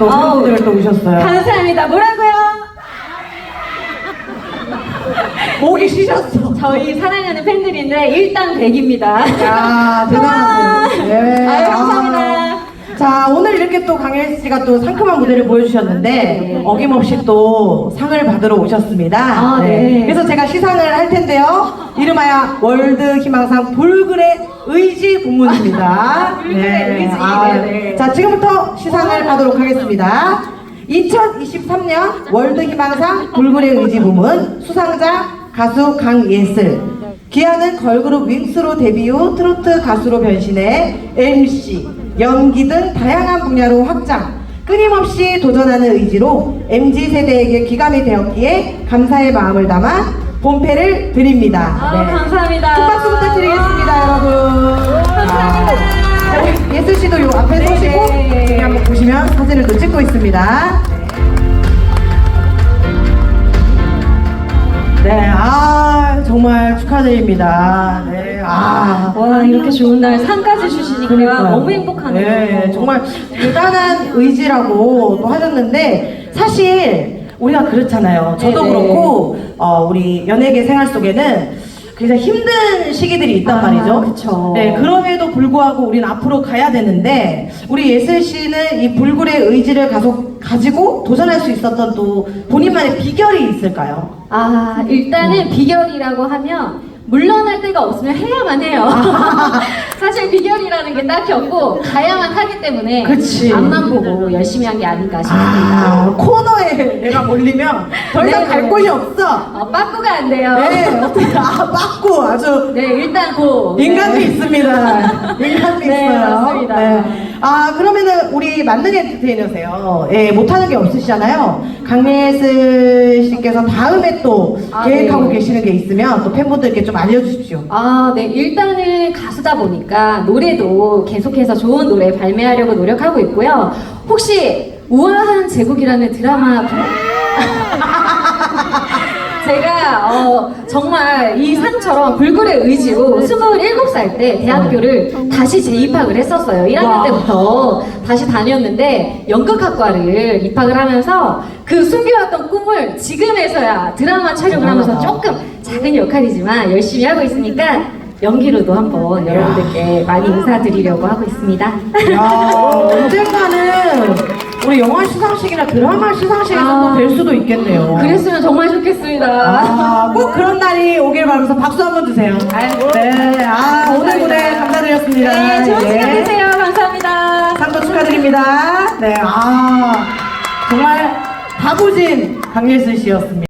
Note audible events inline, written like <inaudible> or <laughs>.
또 아우. 팬분들 또 오셨어요. 감사합니다. 뭐라고요? 목이 쉬셨어. 저희 사랑하는 팬들인데 일단 100입니다. 야 대단하세요. 네. 이렇게 또 강현 씨가 또 상큼한 무대를 보여주셨는데 네. 어김없이 또 상을 받으러 오셨습니다. 아, 네. 그래서 제가 시상을 할 텐데요. 이름하여 월드 희망상 불굴의 의지 부문입니다. 불굴의 <laughs> 의지, 아, 네, 네. 자 지금부터 시상을 하도록 하겠습니다. 2023년 월드 희망상 불굴의 의지 부문 수상자 가수 강예슬 기아는 걸그룹 윙스로 데뷔 후 트로트 가수로 변신해 MC, 연기 등 다양한 분야로 확장 끊임없이 도전하는 의지로 MZ세대에게 기감이 되었기에 감사의 마음을 담아 본패를 드립니다. 아, 감사합니다. 큰 박수 부탁드리겠습니다, 여러분. 감사합니다. 자, 우리 예슬 씨도 요 앞에 네, 서시고 네. 여기 한번 보시면 사진을 또 찍고 있습니다. 네, 아 정말 축하드립니다. 네, 아. 와 이렇게 좋은 날 상까지 주시니까 그러니까요. 너무 행복하네요. 네, 정말 대단한 의지라고 또 하셨는데 사실 우리가 그렇잖아요. 저도 네네. 그렇고 어, 우리 연예계 생활 속에는 굉장히 힘든 시기들이 있단 아, 말이죠. 그쵸. 네, 그럼에도 불구하고 우리는 앞으로 가야 되는데 우리 예슬 씨는 이 불굴의 의지를 가속 가지고 도전할 수 있었던 또 본인만의 비결이 있을까요? 아 일단은 비결이라고 하면 물러날 데가 없으면 해야만 해요. <laughs> 사실 비결이라는 게 딱히 없고 가야만 하기 때문에 그치. 앞만 보고 열심히 한 게 아닌가 아, 싶습니다. 코너에 내가 몰리면 더 이상 네, 갈 네. 곳이 없어. 어, 빠꾸가 안 돼요. 네, 어떻게 아 맞고 아주 네, 일단 고. 인간미 네. 있습니다. 인간미 네, 있어요. 맞습니다. 아 그러면은 우리 만능 엔터테이너세요. 예, 못하는 게 없으시잖아요. 강예슬 씨께서 다음에 또 아, 계획하고 네. 계시는 게 있으면 또 팬분들께 좀 알려주십시오. 아, 네. 일단은 가수다 보니까 노래도 계속해서 좋은 노래 발매하려고 노력하고 있고요. 혹시 우아한 제국이라는 드라마 보- <laughs> <laughs> 어, 정말 이 상처럼 불굴의 의지로 27살 때 대학교를 다시 재입학을 했었어요. 1학년 와. 때부터 다시 다녔는데 연극학과를 입학을 하면서 그 숨겨왔던 꿈을 지금에서야 드라마 촬영을 하면서 조금 작은 역할이지만 열심히 하고 있으니까 연기로도 한번 여러분들께 많이 인사드리려고 하고 있습니다. 야, <laughs> 언젠가는 우리 영화 시상식이나 드라마 시상식에서 아. 또뵐 수도 있겠네요. 그랬으면 정말 좋겠습니다. 아, 꼭 그런 날이 오길 바라면서 박수 한번 주세요. 아이고. 네, 아, 오늘 무대 감사드렸습니다. 네, 좋은 예. 시간 되세요. 감사합니다. 상도 축하드립니다. 네, 아, 정말 다부진 강예슬 씨였습니다.